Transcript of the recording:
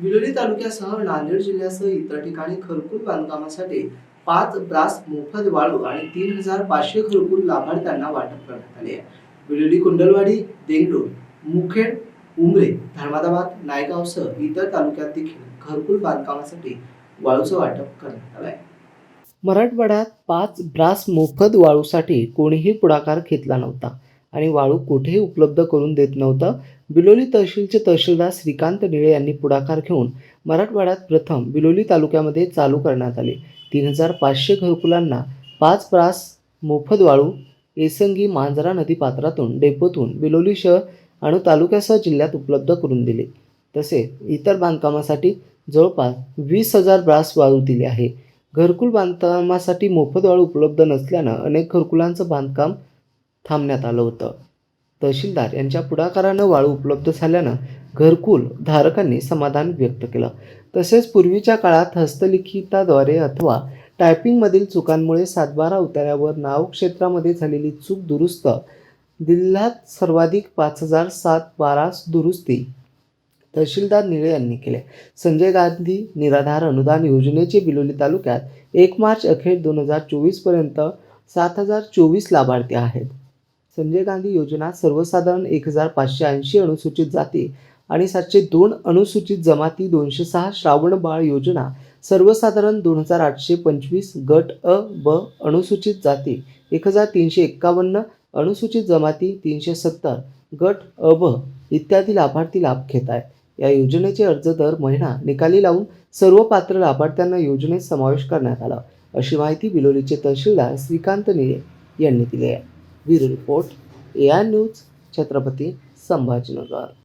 विलोली तालुक्यासह नांदेड जिल्ह्यासह इतर ठिकाणी घरकुल बांधकामासाठी पाच ब्रास मोफत वाळू आणि तीन हजार पाचशे घरकुल लाभार्थ्यांना वाटप करण्यात आले आहे. विलोली कुंडलवाडी देंगडूर मुखेड उमरे धर्मादाबाद नायगावसह इतर तालुक्यात देखील घरकुल बांधकामासाठी वाळूचं वाटप करण्यात आलं आहे मराठवाड्यात पाच ब्रास मोफत वाळूसाठी कोणीही पुढाकार घेतला नव्हता. आणि वाळू कुठेही उपलब्ध करून देत नव्हतं. बिलोली तहसीलचे तहसीलदार श्रीकांत निळे यांनी पुढाकार घेऊन मराठवाड्यात प्रथम बिलोली तालुक्यामध्ये चालू करण्यात आले. तीन हजार पाचशे घरकुलांना पाच ब्रास मोफत वाळू एसंगी मांजरा नदी पात्रातून डेपोतून बिलोली शहर आणि तालुक्यासह जिल्ह्यात उपलब्ध करून दिले. तसेच इतर बांधकामासाठी जवळपास वीस हजार ब्रास वाळू दिले आहे. घरकुल बांधकामासाठी मोफत वाळू उपलब्ध नसल्यानं अनेक घरकुलांचं बांधकाम थांबण्यात आलं होतं. तहसीलदार यांच्या पुढाकारानं वाळू उपलब्ध झाल्यानं घरकुल धारकांनी समाधान व्यक्त केलं. तसेच पूर्वीच्या काळात हस्तलिखिताद्वारे अथवा टायपिंगमधील चुकांमुळे सातबारा उतार्यावर नाव क्षेत्रामध्ये झालेली चूक दुरुस्त जिल्ह्यात सर्वाधिक पाच हजार सात बारा दुरुस्ती तहसीलदार निळे यांनी केले. संजय गांधी निराधार अनुदान योजनेचे बिलोली तालुक्यात एक मार्च अखेर दोन हजार चोवीसपर्यंत सात हजार चोवीस लाभार्थी आहेत. संजय गांधी योजना सर्वसाधारण एक हजार पाचशे ऐंशी अनुसूचित जाती आणि सातशे दोन अनुसूचित जमाती दोनशे सहा श्रावण बाळ योजना सर्वसाधारण दोन हजार आठशे पंचवीस गट अ ब अनुसूचित जाती एक हजार तीनशे एक्कावन्न अनुसूचित जमाती तीनशे सत्तर गट अ ब इत्यादी लाभार्थी लाभ घेत आहेत. या योजनेचे अर्ज दर महिना निकाली लावून सर्व पात्र लाभार्थ्यांना योजनेत समावेश करण्यात आला. अशी माहिती बिलोलीचे तहसीलदार श्रीकांत निळे यांनी दिली आहे. bureau report A I news Chhatrapati Sambhajinagar